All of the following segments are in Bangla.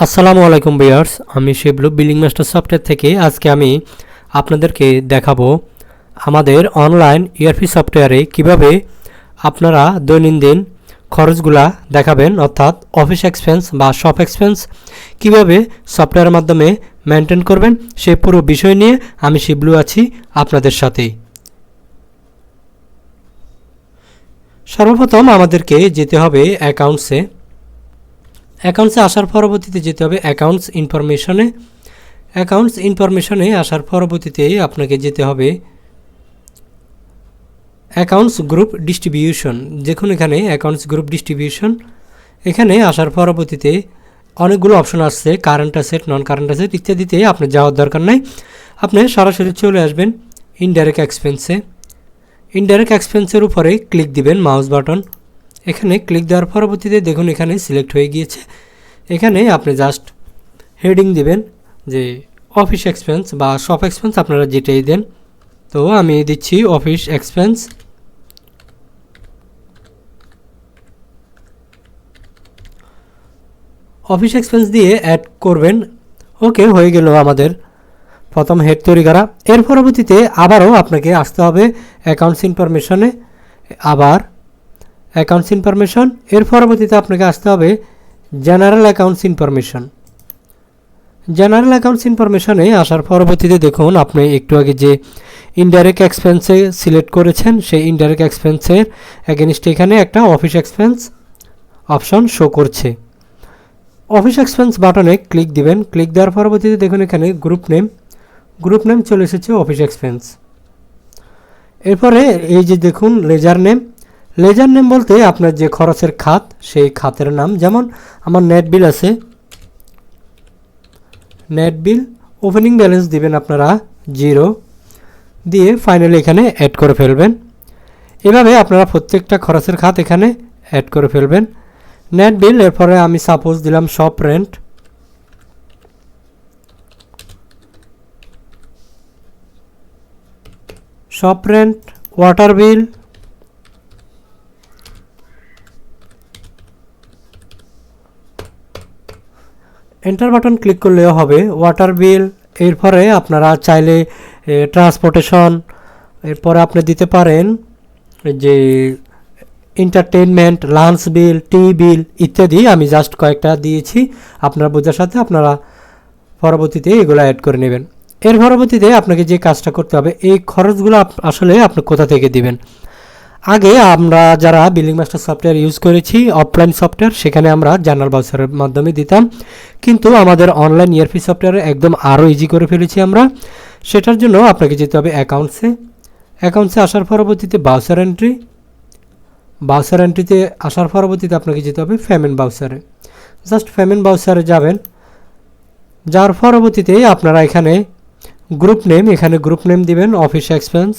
আসসালামু আলাইকুম বিয়ার্স আমি শিবলু বিলিং মাস্টার সফটওয়্যার থেকে আজকে আমি আপনাদেরকে দেখাবো আমাদের অনলাইন ইআরপি সফটওয়্যারে কীভাবে আপনারা দৈনন্দিন খরচগুলা দেখাবেন, অর্থাৎ অফিস এক্সপেন্স বা শপ এক্সপেন্স কীভাবে সফটওয়্যারের মাধ্যমে মেনটেন করবেন সেই পুরো বিষয় নিয়ে আমি শিবলু আছি আপনাদের সাথেই সর্বপ্রথম আমাদেরকে যেতে হবে অ্যাকাউন্টসে অ্যাকাউন্টসে আসার পরবর্তীতে যেতে হবে অ্যাকাউন্টস ইনফরমেশনে অ্যাকাউন্টস ইনফরমেশনে আসার পরবর্তীতে আপনাকে যেতে হবে অ্যাকাউন্টস গ্রুপ ডিস্ট্রিবিউশন দেখুন এখানে অ্যাকাউন্টস গ্রুপ ডিস্ট্রিবিউশন এখানে আসার পরবর্তীতে অনেকগুলো অপশন আসছে current asset non current asset ইত্যাদিতে আপনার যাওয়ার দরকার নাই। আপনি সরাসরি চলে আসবেন ইনডাইরেক্ট এক্সপেন্সে ইনডাইরেক্ট এক্সপেন্সের উপরে ক্লিক দিবেন মাউস বাটন এখানে ক্লিক দেওয়ার পরবর্তীতে দেখুন এখানে সিলেক্ট হয়ে গিয়েছে। এখানে আপনি জাস্ট হেডিং দিবেন যে অফিস এক্সপেন্স বা শপ এক্সপেন্স আপনারা যেটাই দেন। তো আমি দিচ্ছি অফিস এক্সপেন্স অফিস এক্সপেন্স দিয়ে অ্যাড করবেন। ওকে হয়ে গেল আমাদের প্রথম হেড তৈরি করা। এর পরবর্তীতে আবারও আপনাকে আসতে হবে অ্যাকাউন্টস ইনফরমেশনে আবার অ্যাকাউন্টস ইনফরমেশন এর পরবর্তীতে আপনাকে আসতে হবে general accounts information general accounts ইনফরমেশনে আসার পরবর্তীতে দেখুন, আপনি একটু আগে যে ইনডাইরেক্ট এক্সপেন্সে সিলেক্ট করেছেন, সেই ইনডাইরেক্ট এক্সপেন্সের অ্যাগেনিস্ট এখানে একটা অফিস এক্সপেন্স অপশন শো করছে। অফিস এক্সপেন্স বাটনে ক্লিক দিবেন। ক্লিক দেওয়ার পরবর্তীতে দেখুন এখানে গ্রুপ নেম গ্রুপ নেম চলে এসেছে অফিস এক্সপেন্স এরপরে এই যে দেখুন লেজার নেম লেজার নেম বলতে আপনার যে খরচের খাত, সেই খাতের নাম। যেমন আমার নেট বিল আছে। নেট বিল ওপেনিং ব্যালেন্স দিবেন আপনারা জিরো দিয়ে ফাইনালি এখানে অ্যাড করে ফেলবেন। এভাবে আপনারা প্রত্যেকটা খরচের খাত এখানে অ্যাড করে ফেলবেন। নেট বিল এরপরে আমি সাপোজ দিলাম shop rent shop rent water bill enter button click করলেও হবে। ওয়াটার বিল এরপরে আপনারা চাইলে ট্রান্সপোর্টেশন এরপরে আপনি দিতে পারেন, যে এন্টারটেনমেন্ট লাঞ্চ বিল টি বিল ইত্যাদি আমি জাস্ট কয়েকটা দিয়েছি। আপনার বোঝার সাথে আপনারা পরবর্তীতে এগুলো অ্যাড করে নেবেন। এর পরবর্তীতে আপনাকে যে কাজটা করতে হবে, এই খরচগুলো আসলে আপনি কোথা থেকে দিবেন? আগে আমরা যারা বিল্ডিং মাস্টার সফটওয়্যার ইউজ করেছি অফলাইন সফটওয়্যার সেখানে আমরা জার্নাল বাউসারের মাধ্যমে দিতাম। কিন্তু আমাদের অনলাইন ইআরপি সফটওয়্যারে একদম আরও ইজি করে ফেলেছি আমরা। সেটার জন্য আপনাকে যেতে হবে অ্যাকাউন্টসে অ্যাকাউন্টসে আসার পরবর্তীতে বাউসার এন্ট্রি বাউসার এন্ট্রিতে আসার পরবর্তীতে আপনাকে যেতে হবে ফ্যামেন বাউসারে জাস্ট ফ্যামেন বাউসারে যাবেন। যার পরবর্তীতে আপনারা এখানে গ্রুপ নেম এখানে গ্রুপ নেম দিবেন অফিস এক্সপেন্স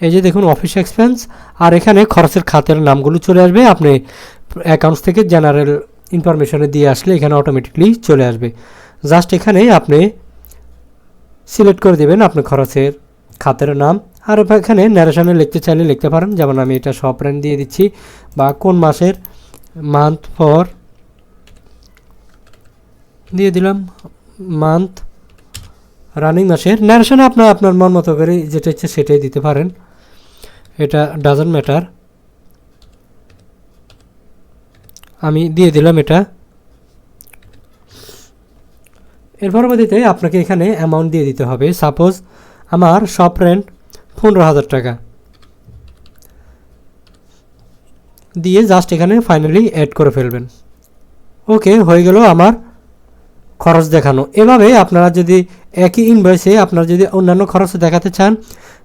এই যে দেখুন অফিস এক্সপেন্স আর এখানে খরচের খাতের নামগুলো চলে আসবে। আপনি অ্যাকাউন্টস থেকে জেনারেল ইনফরমেশনে দিয়ে আসলে এখানে অটোমেটিকলি চলে আসবে। জাস্ট এখানে আপনি সিলেক্ট করে দেবেন আপনি খরচের খাতের নাম। আর এখানে ন্যারেশনে লিখতে চাইলে লিখতে পারেন, যেমন আমি এটা সব রেন্ট দিয়ে দিচ্ছি, বা কোন মাসের মান্থ ফর দিয়ে দিলাম মান্থ রানিং মাসের ন্যারেশনে আপনার আপনার মন মতো করে যেটা ইচ্ছে সেটাই দিতে পারেন। এটা ডাজন্ট ম্যাটার আমি দিয়ে দিলাম এটা। এর পরবর্তীতে আপনাকে এখানে অ্যামাউন্ট দিয়ে দিতে হবে। সাপোজ আমার শপ রেন্ট পনেরো হাজার টাকা। দিয়ে জাস্ট এখানে ফাইনালি অ্যাড করে ফেলবেন। ওকে হয়ে গেল আমার খরচ দেখানো। এভাবে আপনারা যদি একই ইনভয়েসে আপনারা যদি অন্যান্য খরচ দেখাতে চান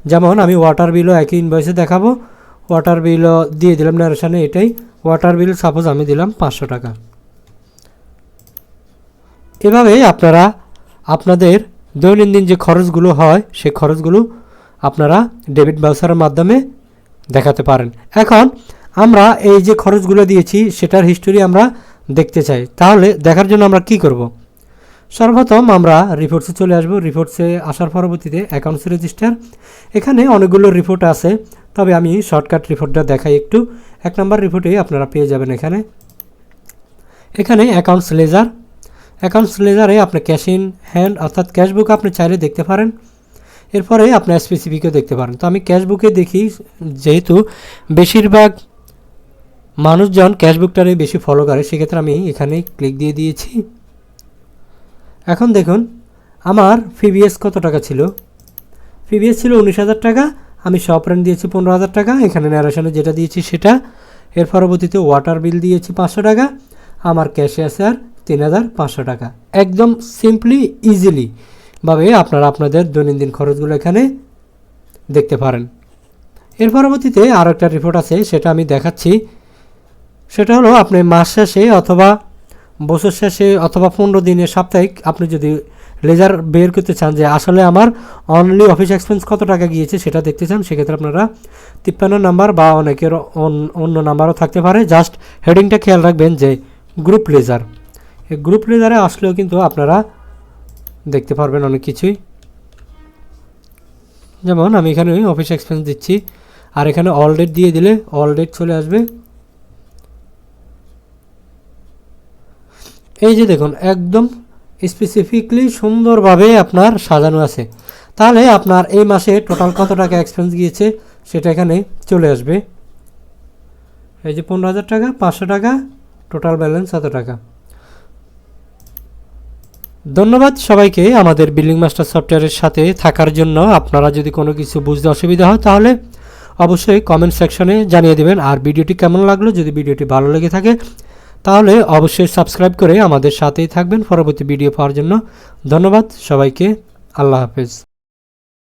যেমন আমি ওয়াটার বিলও একই ইনভয়েসে দেখাবো। ওয়াটার বিলও দিয়ে দিলাম ন্যারেশানে এটাই। ওয়াটার বিল সাপোজ আমি দিলাম পাঁচশো টাকা। এভাবে আপনারা আপনাদের দৈনন্দিন যে খরচগুলো হয় সেই খরচগুলো আপনারা ডেবিট ব্যবসার মাধ্যমে দেখাতে পারেন। এখন আমরা এই যে খরচগুলো দিয়েছি, সেটার হিস্টোরি আমরা দেখতে চাই। তাহলে দেখার জন্য আমরা কি করব? সর্বপ্রথম আমরা রিপোর্টসে চলে আসব। রিপোর্টসে আসার পরবর্তীতে অ্যাকাউন্টস রেজিস্টার এখানে অনেকগুলো রিপোর্ট আছে, তবে আমি শর্টকাট রিপোর্টটা দেখাই একটু। এক নম্বর রিপোর্টে আপনারা পেয়ে যাবেন এখানে। এখানে অ্যাকাউন্টস লেজার অ্যাকাউন্টস লেজারে আপনি ক্যাশ ইন হ্যান্ড অর্থাৎ ক্যাশ বুক আপনি চাইলে দেখতে পারেন। এরপরে আপনার স্পেসিফিকও দেখতে পারেন। তো আমি ক্যাশ বুকে দেখি, যেহেতু বেশিরভাগ মানুষজন ক্যাশ বুকটারই বেশি ফলো করে, সেক্ষেত্রে আমি এখানে ক্লিক দিয়ে দিয়েছি। এখন দেখুন, আমার ফিবিএস কত টাকা ছিল? ফিবিএস ছিল উনিশ হাজার টাকা, আমি শপ রেন্ট দিয়েছি পনেরো হাজার টাকা, এখানে ন্যারেশনে যেটা দিয়েছি সেটা। এর পরবর্তীতে ওয়াটার বিল দিয়েছি পাঁচশো টাকা, আমার ক্যাশে আছে আর তিন হাজার পাঁচশো টাকা। একদম সিম্পলি ইজিলি ভাবে আপনারা আপনাদের দৈনন্দিন খরচগুলো এখানে দেখতে পারেন। এর পরবর্তীতে আরও একটা রিপোর্ট আছে, সেটা আমি দেখাচ্ছি। সেটা হলো আপনি মাস শেষে অথবা বছর শেষে অথবা পনেরো দিনের সাপ্তাহিক আপনি যদি লেজার বের করতে চান যে আসলে আমার অনলি অফিস এক্সপেন্স কত টাকা গিয়েছে সেটা দেখতে চান, সেক্ষেত্রে আপনারা তিপ্পান্ন নাম্বার বা অনেকের অন- অন্য নাম্বারও থাকতে পারে। জাস্ট হেডিংটা খেয়াল রাখবেন যে গ্রুপ লেজার। এই গ্রুপ লেজারে আসলেও কিন্তু আপনারা দেখতে পারবেন অনেক কিছুই। যেমন আমি এখানে অফিস এক্সপেন্স দিচ্ছি, আর এখানে অল ডেট দিয়ে দিলে অল ডেট চলে আসবে। এই যে দেখুন, একদম স্পেসিফিকলি সুন্দরভাবে আপনার সাজানো আছে। তাহলে আপনার এই মাসে টোটাল কত টাকা এক্সপেন্স গিয়েছে সেটা এখানে চলে আসবে। এই যে পনেরো হাজার টাকা, পাঁচশো টাকা টোটাল ব্যালেন্স এত টাকা। ধন্যবাদ সবাইকে আমাদের বিল্ডিং মাস্টার সফটওয়্যারের সাথে থাকার জন্য। আপনারা যদি কোনো কিছু বুঝতে অসুবিধা হয় তাহলে অবশ্যই কমেন্ট সেকশনে জানিয়ে দেবেন। আর ভিডিওটি কেমন লাগল, যদি ভিডিওটি ভালো লেগে থাকে তাহলে অবশ্যই সাবস্ক্রাইব করে আমাদের সাথেই থাকবেন পরবর্তী ভিডিও পাওয়ার জন্য। ধন্যবাদ সবাইকে। আল্লাহ হাফেজ।